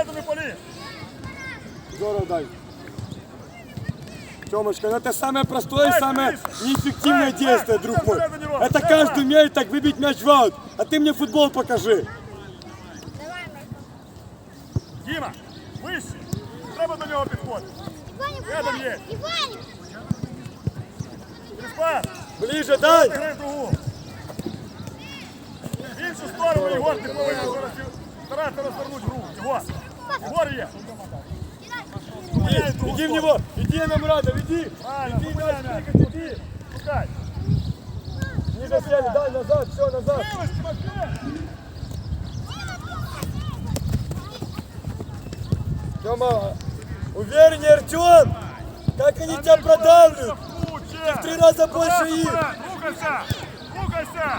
Всередину полі. Здорово, дай. Тёмочка, ну это самое простое и самое неэффективное действие, друг мой. Это каждый умеет так выбить мяч в аут. А ты мне футбол покажи. Діма, вище. Треба до нього підходити. Рядом є. Іванів! Кріспас, Ближе, дай. гри в другу. В іншу сторону Єгор, ти повинен зараз старатися розвернути гру. Єгор, Єгор є. Иди, иди в него. Иди на Мурада, иди. Правильно, Иди, мяч, правильно. двигать, иди. Шукай. Ниже сели, дай назад, все, назад. Дивись, Тимофій. Тёма, увереннее, Артем. Как они тебя продавливают. Круче. в три раза больше Вперед, их. вперед. Рухайся.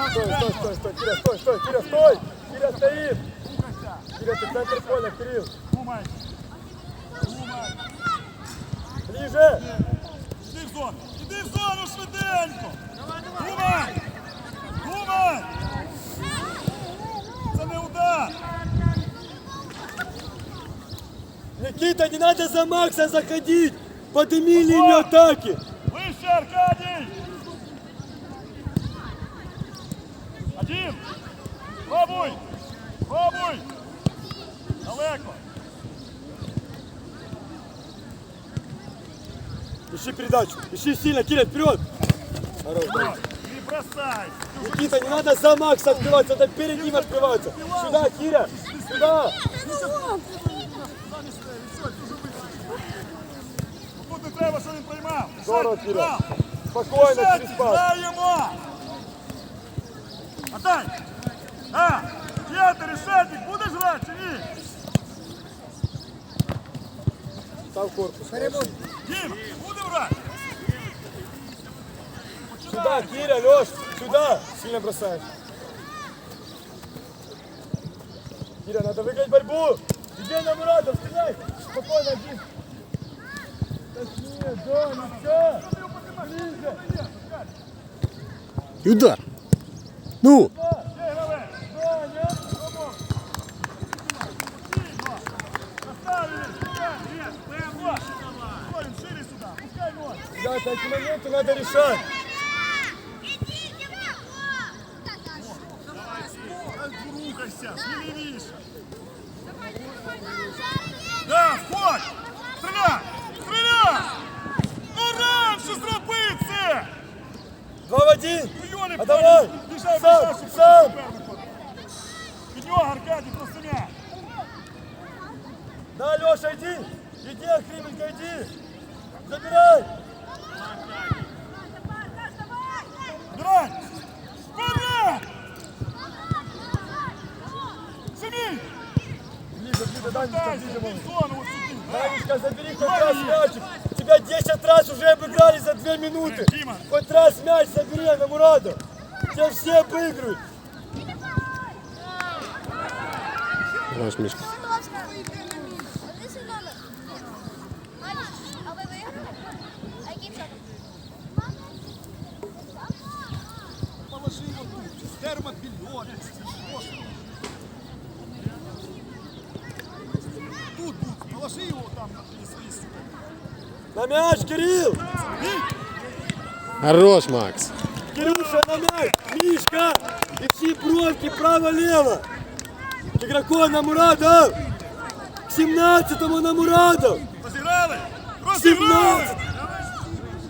Стой, стой, стой, стой, Киря, стой, стой, Киря, стой. Киря стоит. Киря, ты центр поля, Кирилл. Думай. Думай. Ближе. Іди в зону. Іди в зону швиденько. Думай. Думай. Це не удар. Никита, не надо за Макса заходить. Подними линию атаки. Вище, Аркадій! передачу. Ищи сильно, Киря, вперед. Хорош, Вот, Не бросай! Никита, не надо за Макса открываться, надо перед ним открываться. Сюда, Киря, сюда. Тут не треба, що він приймав! Здорово, Сядь, Киря. грав. Спокойно, Сядь, через пас. граємо! Отдай! А! П'ятий решетник, будеш грати чи ні? Там корпус. Дім, Сюда, Киря, Леш, сюда. Сильно бросаешь. Киря, надо выиграть борьбу. Иди на Мурадов, стреляй. Спокойно, один. Точнее, да, ну всё. Ближе. І удар. Ну. Да, такие моменты надо решать. Рухайся, сміливіше. Да, входь! Стріляй! Стріляй! Ну раніше зроби це! Два в один. Ну, Йолі, А давай, біжай, сам, біжай, щоб сам. суперник. Від нього, Аркадій, просто м'яч. Да, Леша, иди. Иди, Охрименко, иди. Забирай. Брай! Данечка, забери хоть раз мячик. Тебя 10 раз уже обыграли за 2 минуты. Хоть раз мяч забери на Мураду. Тебя все обыгрывают. Наш Мішка. А ви виграли? А яким шотом? Положи его тут, термобельон. Тут будет, положи его там на свои сука. На мяч, Кирилл. Хорош, Макс. Кирюша, на мяч. Мишка. И все бровки право-лево. К игроку на Мурада. К 17-му на Мурадов. Розіграли? Розіграли! 17.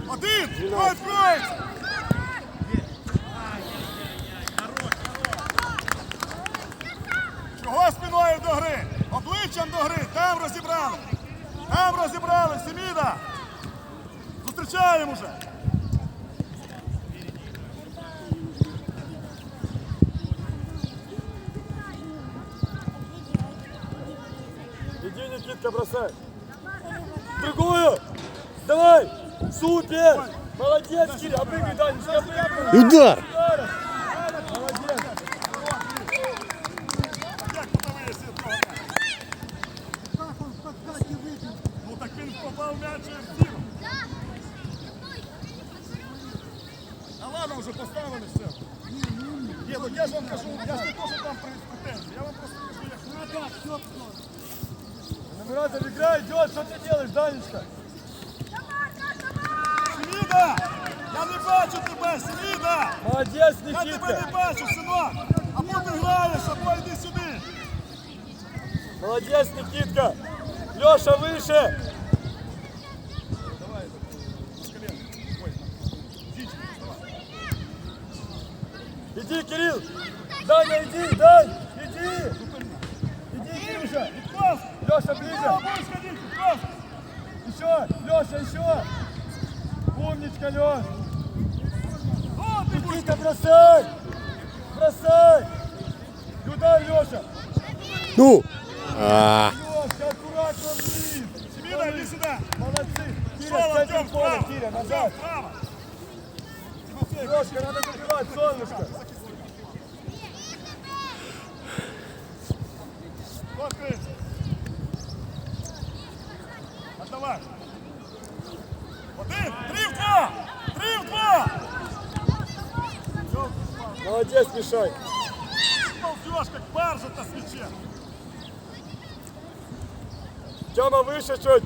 Один! Хто відкроється? Чого спиною до гри? Обличчям до гри! Там розібрали! Там розібрали! Семіда! Зустрічаємо вже! Иди, Никитка, бросай. Другую. Давай. Супер. Молодец, Кирилл. Обыграй, Данечка, обыграй. І удар. Леша, выше. Иди, Кирилл. Даня, иди, Дань, иди. Иди, Кирюша. Леша, ближе. Еще, Леша, еще. Умничка, Леш. Никита, бросай. Бросай. Туда, Леша. Ну! А, аккуратно вниз. Сміда, йди сюди! Молодцы. Киря, Артем, поля, справа! Киря, назад. справа! Тимофей, Лешка, надо забивать, солнышко. Открыть! Отдавай! Один! Три в два! Три в два! Молодец, Мишай. Ползешь, как баржа на свече! Тёма, выше чуть.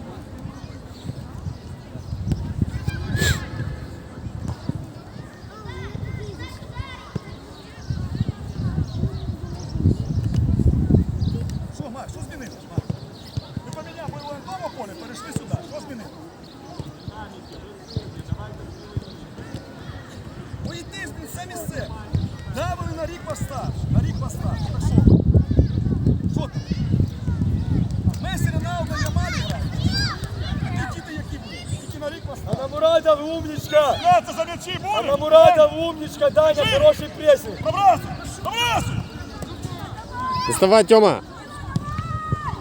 Тільки на рік вас А старше. на Мурадов умничка. Грати за м'ячі А буде? на Мурадов умничка, Даня, хороший прессинг. Пробрасуй! Пробрасуй! доставай, Тёма!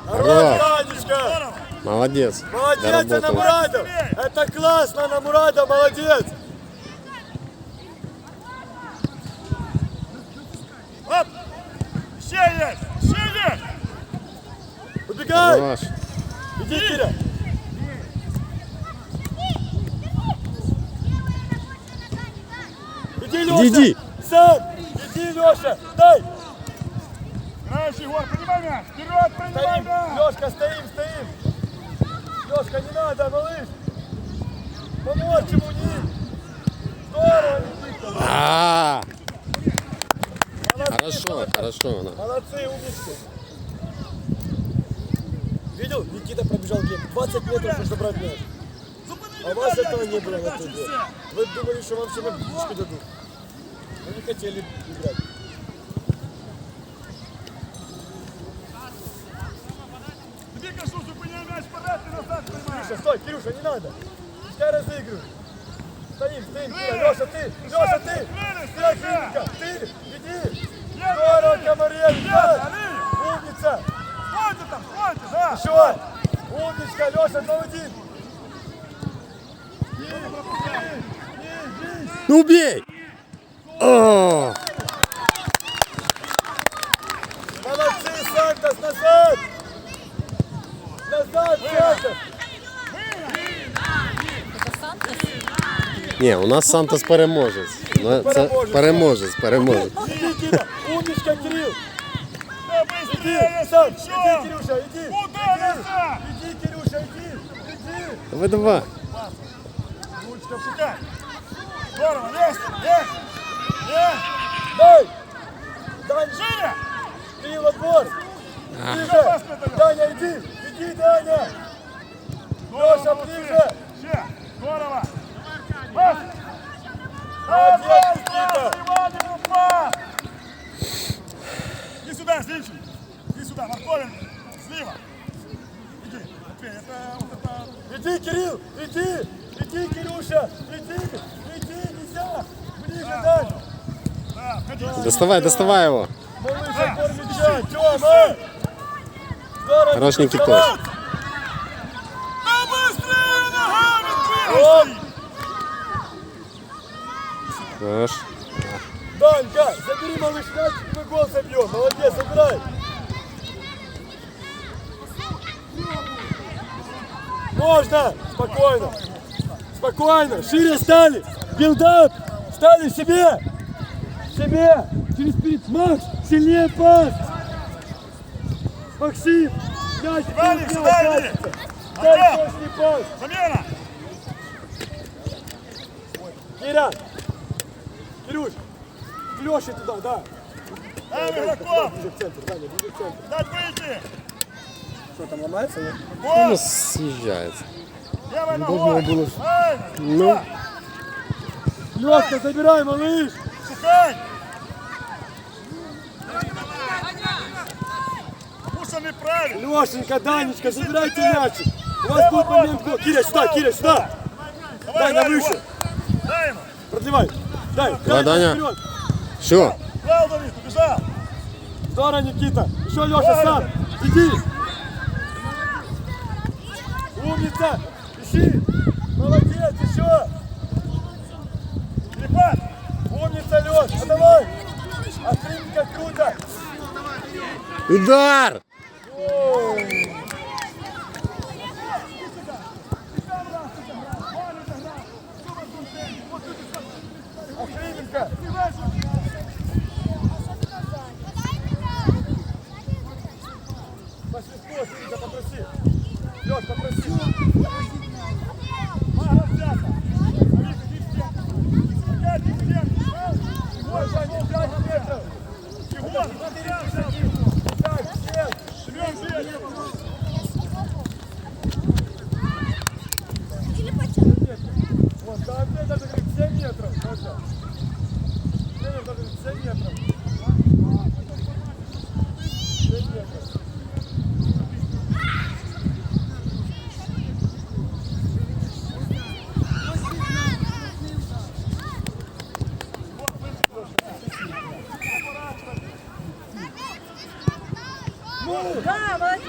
Хорош, Хорош. Данечка. Здорово! Молодец! Молодец, Анна Доработал. Мурадов. Это классно, Анна Мурадов, молодец. Оп! Ще є! Ще є! Убегай. Хорош! Иди, Киря. Иди, Леша. иди. Сам. Иди, Леша. Дай. Граєш, Егор, принимай мяч! Вперед, принимай! Лешка, стоим, стоим. Лешка, не надо, малыш. Помочь ему не. Здорово, Никита. А, Молодцы, Хорошо, хорошо. она. Молодцы, умнички. Видел? Никита пробежал гейм. 20 метров, чтобы забрать мяч. А у вас этого не было на. Вы думали, что вам все на птичку дадут. Хотели играть. Тобі кажу, зупиняй м'яч назад. Кирюша, стой, Кирюша, не надо. Пускай разыгрывают. Стоим, стоим, Киря, Леша, ты, Леша, ты. Ты, Кирка, ты, иди. Здорово, Алиев! Умница. Стойте там, стойте, да! Еще. Умничка, Леша, 2-1. Ну убей! О, Молодцы, Сантос, назад. Назад, Сантос. Ні, у нас Сантос переможець. Ну, Це Переможець. переможець, переможець. Иди, Киря. Умничка, Кирилл. Иди, сам. Иди! Кирюша, иди. Куда Иди. Кирюша, иди. Иди. Давай, давай. Ручка шукай! Здорово, есть, есть! Дай. Дань, Женя! Кирилл, отбор. Пас Ближе. передаёт. Даня, иди. Иди, Даня. Леша, ближе. Здорово! Пас! Молодец, Пас, пас, Иванов, пас! Иди сюда, Зинчин! Иди сюда, Марковин! Слева! Иди, Матвей, это вот это... Иди, Кирилл. Иди. Иди, Кирюша. Иди. Иди, нельзя. Ближе, Дань. Доставай, доставай его. Малыш, отбор мяча. Тёма. Здорово. Хорош, Никита. Никитос. Хорош. Данька, забери малыш мяч, мы гол забьем. Молодец, играй. Можно! Спокойно! Спокойно! Шире стали! Билдап! Стали себе! В себе! Через перед Макс! Сильнее пас! Максим! Мяч! Иди! катится. Дай пас! Замена! Киря! Кирюш! Леша туда, да! Дай игроков! Ближе в центр, Даня, ближе в центр. Дать выйти! Что там ломается? нет? Ну. Левой Должно ногой! было-! Ну, Лёшка, забирай, малыш! Правильно! Лешенька, Данечка, забирайте мячик. У вас будет момент. гол. Киря, сюда, Киря, сюда. Давай, Даня, Валик, выше. Дай ему! Продлевай. Дай, Давай, Даня. вперед. що? Браво, Давид, побежал! Здорово, Никита. Еще Леша сам. Иди. Умница. Ищи. Молодец, еще. Умница, Леш. А давай. Отлично, круто. Удар! Охрененько. Пошли, Синька, попроси. Леш, попроси. Мара взята! Давид, иди в стенку! Опять иди в стенку! Или почему? Вот, да, даже говорит 7 метров. Саша. Тренер даже говорит 7 метров. 7 метров.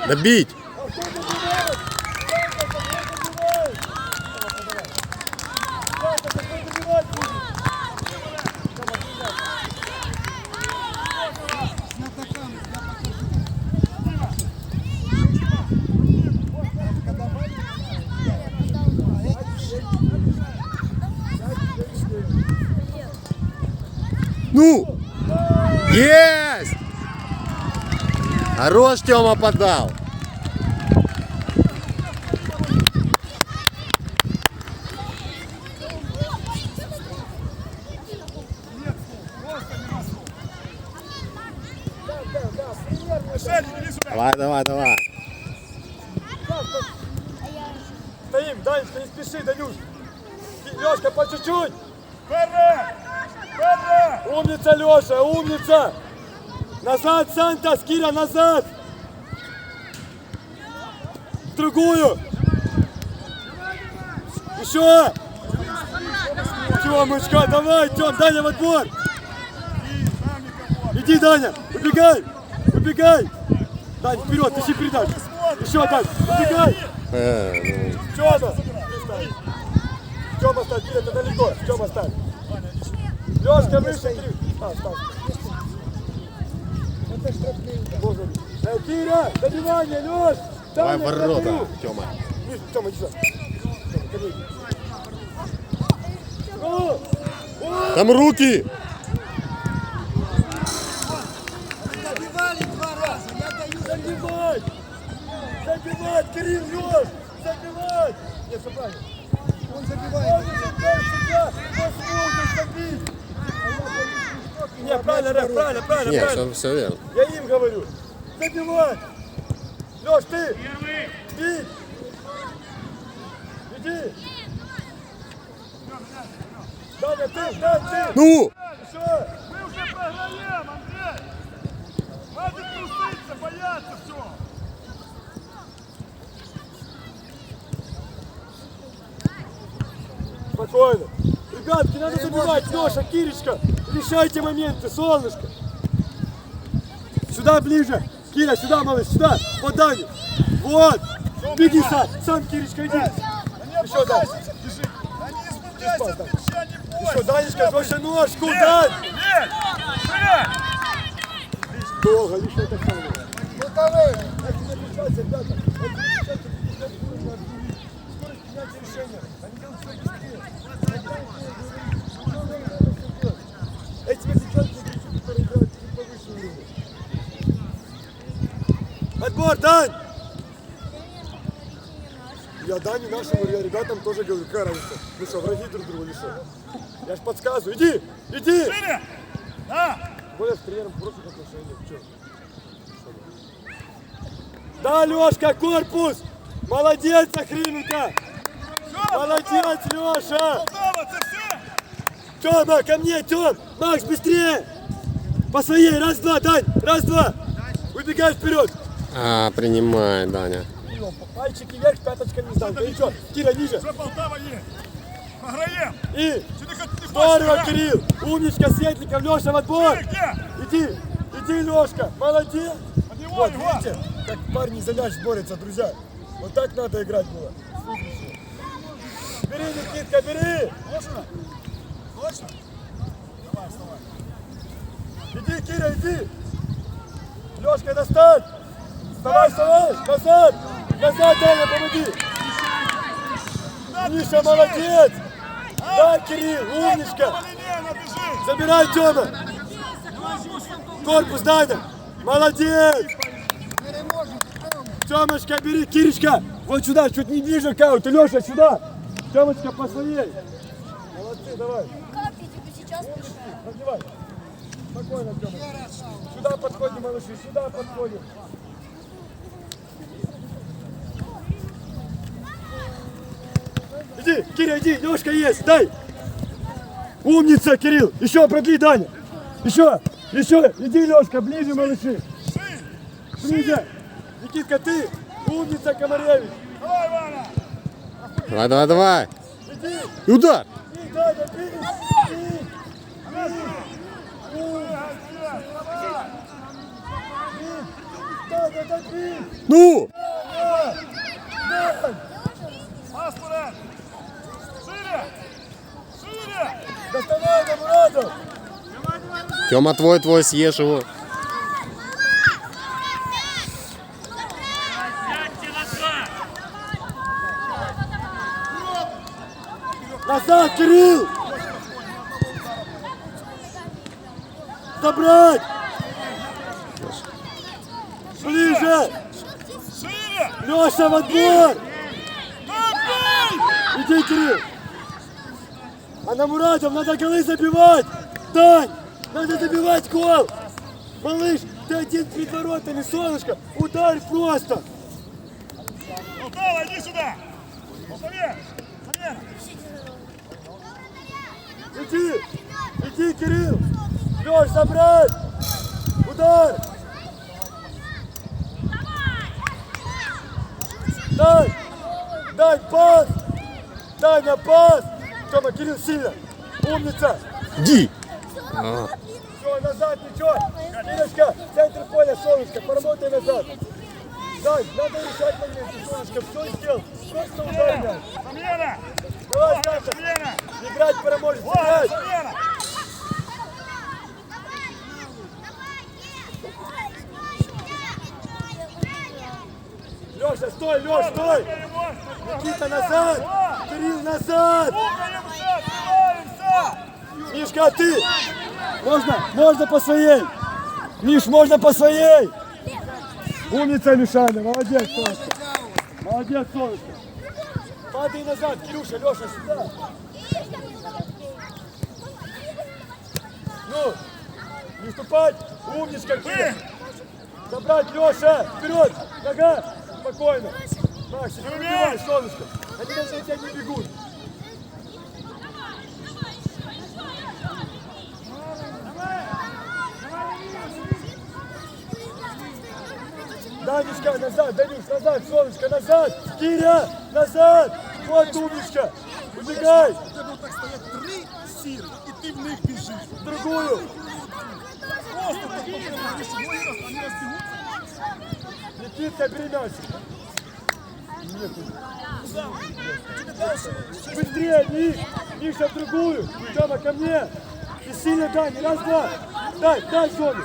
Добіть! Ну! Есть! Хорош Тёма подал. Шарик, иди сюда! Давай, давай, давай. Стоим, Данечка, не спеши, Данюш. Лешка, по чуть-чуть. Вперед! Вперед! Умница, Леша, умница. Назад, Сантос, Киря, назад. В другую. Еще. Тёмочка, давай, Тём, Даня в отбор. Иди, Даня, убегай, убегай. Дань, вперед, ищи передачу. Еще, Дань, убегай. Е, ну, Тёма! Тёма ставь, ты далеко. Тёма ставь. Лёшка, выше. А, ставь. Э, Киря, добивание, Лёш! давай ворота. Тёма. Тёма, иди сюда. Тёма, ко мне иди. О! О! Там руки! Забивать! Забивать, Кирилл, Лёш! Забивать! Нет, все правильно. Он забивает. Он забивает Нет, правильно, Рэп, правильно, правильно, Ні, правильно. все, все вірно. Я им говорю. Забивать. Леш, ты. Бить. Иди. Даня, ты, Дань, ты. Ну! Еще. Мы уже програем, Андрей! Хватит труситься, бояться все! Спокойно. Ребятки, надо забивать. Леша, Киречка, решайте моменты, солнышко. Сюда ближе. Киря, сюда, малыш, сюда. Вот Даня. Вот. Беги сам. Сам, Киречка, иди. Еще, Дань. Держи! Да не! Еще, Данечка, больше ножку! Дань. Нет! Долго, еще так самое. Ну давай. Обижайся, ребята. Сейчас ты будешь отношения. Они делают свои быстрее. Отбор, Дань! Я Дане нашим я ребятам тоже говорю, какая разница? Ну что, враги друг другу или что? Я ж подсказываю, иди, иди! Шире! Да! Более с тренером в прошлых отношениях. Чё? Да, Лешка, корпус! Молодец, Охрименко! Молодец, Леша! Тёма, ко мне, Тём! Макс, быстрее! По своей, раз-два, Дань, раз-два! Выбегай вперед! А, принимай, Даня. Пальчики вверх, пяточка не сдам. Да ничего, Кира, ниже. Вже Полтава є! Програємо! И здорово? Кирилл! Умничка, Светликов, Леша в отбор! Иди, иди, Лешка, молодец! Вот, видите, как парни за мяч борются, друзья. Вот так надо играть было. Бери, Никитка, бери! Точно? Точно? Давай, вставай. Иди, Киря, иди! Лешка, достань! Вставай, вставай! Назад! Назад, Даня, помоги! Миша, молодец! Да, Кирилл, умничка! Забирай, Тёма! Корпус, Даня! Молодец! Тёмочка, бери, Кирочка! Вот сюда, чуть не ближе к ауту. Леша, сюда! Тёмочка, по своей! Молодцы, давай! Раздевай! Спокойно, Тёмочка! Сюда подходим, малыши, сюда подходим! Иди, Киря, иди, Лешка есть, дай! Умница, Кирилл! Еще продли, Даня! Еще, еще, иди, Лешка, ближе, малыши! Ближе! Никитка, ты! Умница, Комаревич! Давай, Ваня! Давай, давай, давай. Иди! И удар. Иди, Даня, ты! Ну! Пас вперед! Шире! Шире! Доставай на Мурадов! Тёма твой, твой, съешь его. Назад, Кирилл! Забрать! Ближе! Шире! Леша в отбор! Иди, Кирилл! А на надо голы забивать! Дань! Надо забивать гол! Малыш, ты один перед воротами, солнышко! Ударь просто! Полтава, иди сюда! Полтаве! Иди! Иди, Кирилл! Леш, забрать! Удар! Дай! Дай пас! Дай на пас! Тёма, Кирилл, сильно! Умница! Иди. А, Все, назад, ничего! Кирочка, центр поля, солнышко, поработай назад! Дай, надо решать моменты, солнышко, все сделал! Просто удар мяч! Замена! Давай, Саша! Играть пора может Ваня, играть! замена! Леша, стой, Леш, стой! Никита, назад! Кирилл, назад! Мишка, а ты? Можно? Можно по своей. Миш, можно по своей. Умница, Мишаня, молодец, солнышко. Молодец, солнышко. Падай назад, Кирюша, Леша, сюда. Ну, не ступать. Умничка, Кирилл. Забрать, Леша, вперед. Нога, спокойно. Макс, не убивай, солнышко. Они даже на тебя не бегут. Данечка, назад, Данюш, назад, солнышко, назад! Киря, назад! Вот умничка! Убегай! У тебе так стоять три сірих, і ти в них біжиш. В другую! Просто так попробуй, другий раз, вони розбігуться. Никитка, бери мяч! Нету. Быстрее, Миш! Миша, в другую! Тёма, ко мне! И сильно дай, не раз, два! Дай, дай зону!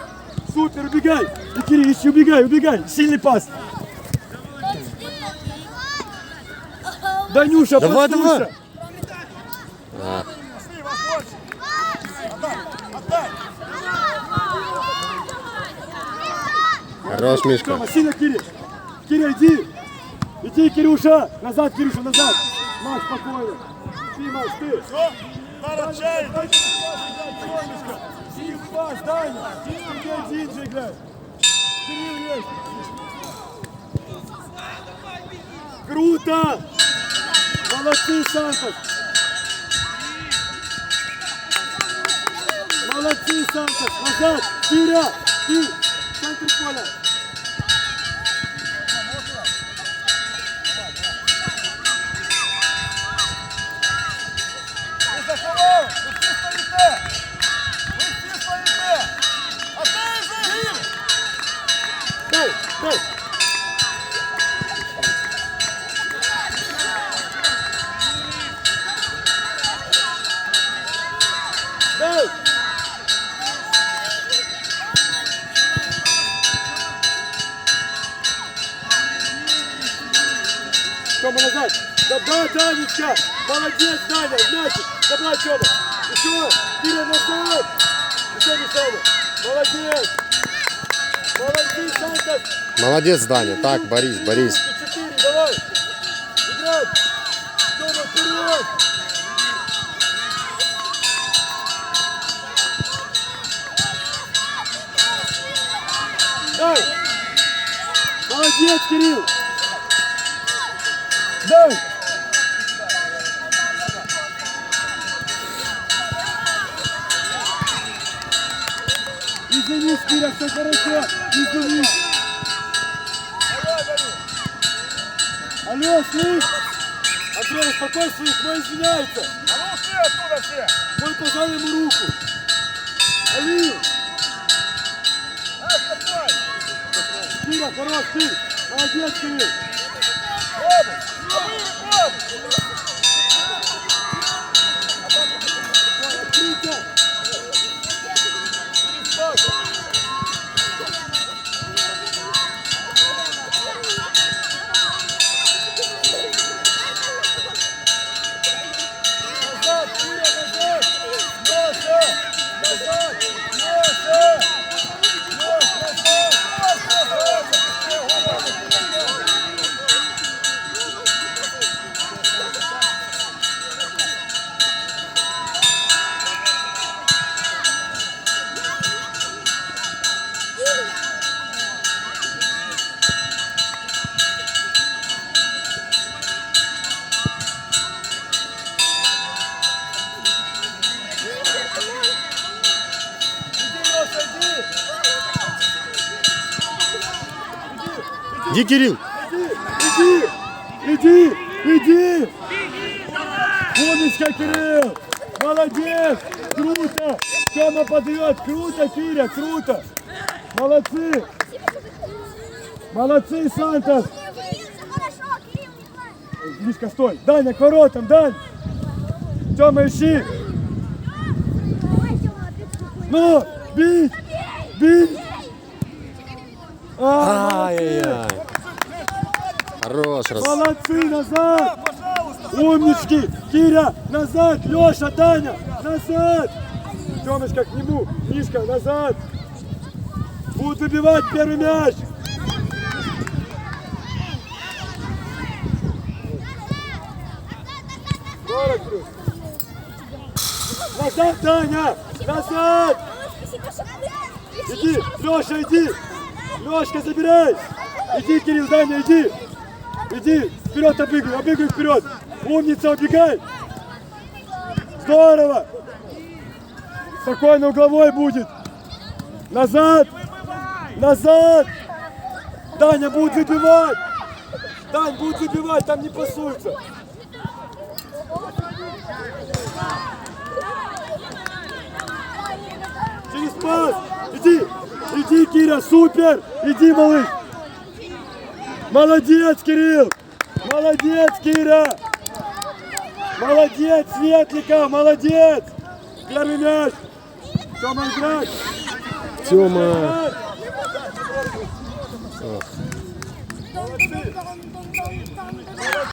Супер, убегай! Кирилл, ищи, убегай, убегай! Сильный пас! Данюша, Давай, давай. А, хорош, Мишка. Сильно, Кирилл. Кирилл, иди. Иди, Кирюша. Назад, Кирюша, назад. Макс, спокойно. Ты, Макс, ты. Все, надо чай. Синий пас, Даня. Один же играй. Кирилл есть. Круто. Молодцы, Сантос. Молодцы, Сантос. Назад. Киря. Ты. В центре поля. Тёма назад. Добра, Данечка. Молодец, Даня. Мячик. Добра, Тёма. Еще. Кирилл назад. Еще Тёма. Молодец. Молодцы, Сантос. Молодец, Даня. Так, Борис, Борис. Четыре, давай. Играть. Тёма, вперед. Дай. Молодец, Кирилл. Дай. Извинись, Киря, все хорошо. Извинись. Алло, слышь? Андрей, успокой своих, мой извиняется. А ну все оттуда все. Мой пожал ему руку. Али, А, стопай. Кира, хорош, ты. Молодец, Кирилл. Кирилл. Иди, иди, иди. Умничка, Кирилл. Молодец. Круто. Тема подает. Круто, Киря, круто. Молодцы. Молодцы, Сантос. Мишка, стой. Даня, к воротам, Дань. Тема, ищи. Ну, бить, бить. Ай-яй-яй. Хорош, раз. молодцы, назад. Пожалуйста. Умнички! Киря, назад! Леша, Таня, назад! Темочка к нему, Мишка, назад! Будут выбивать первый мяч! Назад, Таня! Назад! Иди, Леша, иди! Лешка, забирай! Иди, Кирилл, Даня, иди! Иди, вперед обыгрывай, обыгрывай вперед! Умница, убегай! Здорово! Спокойно, угловой будет! Назад! Назад! Даня будет забивать! Дань будет забивать, там не пасуется! Через пас! Иди! Иди, Киря, супер! Иди, малыш! Молодец, Кирилл! Молодец, Кира! Молодец, Светлика! Молодец! Первый мяч! Тёма, играть! Тёма. Дон-дон-дон-дон-дон.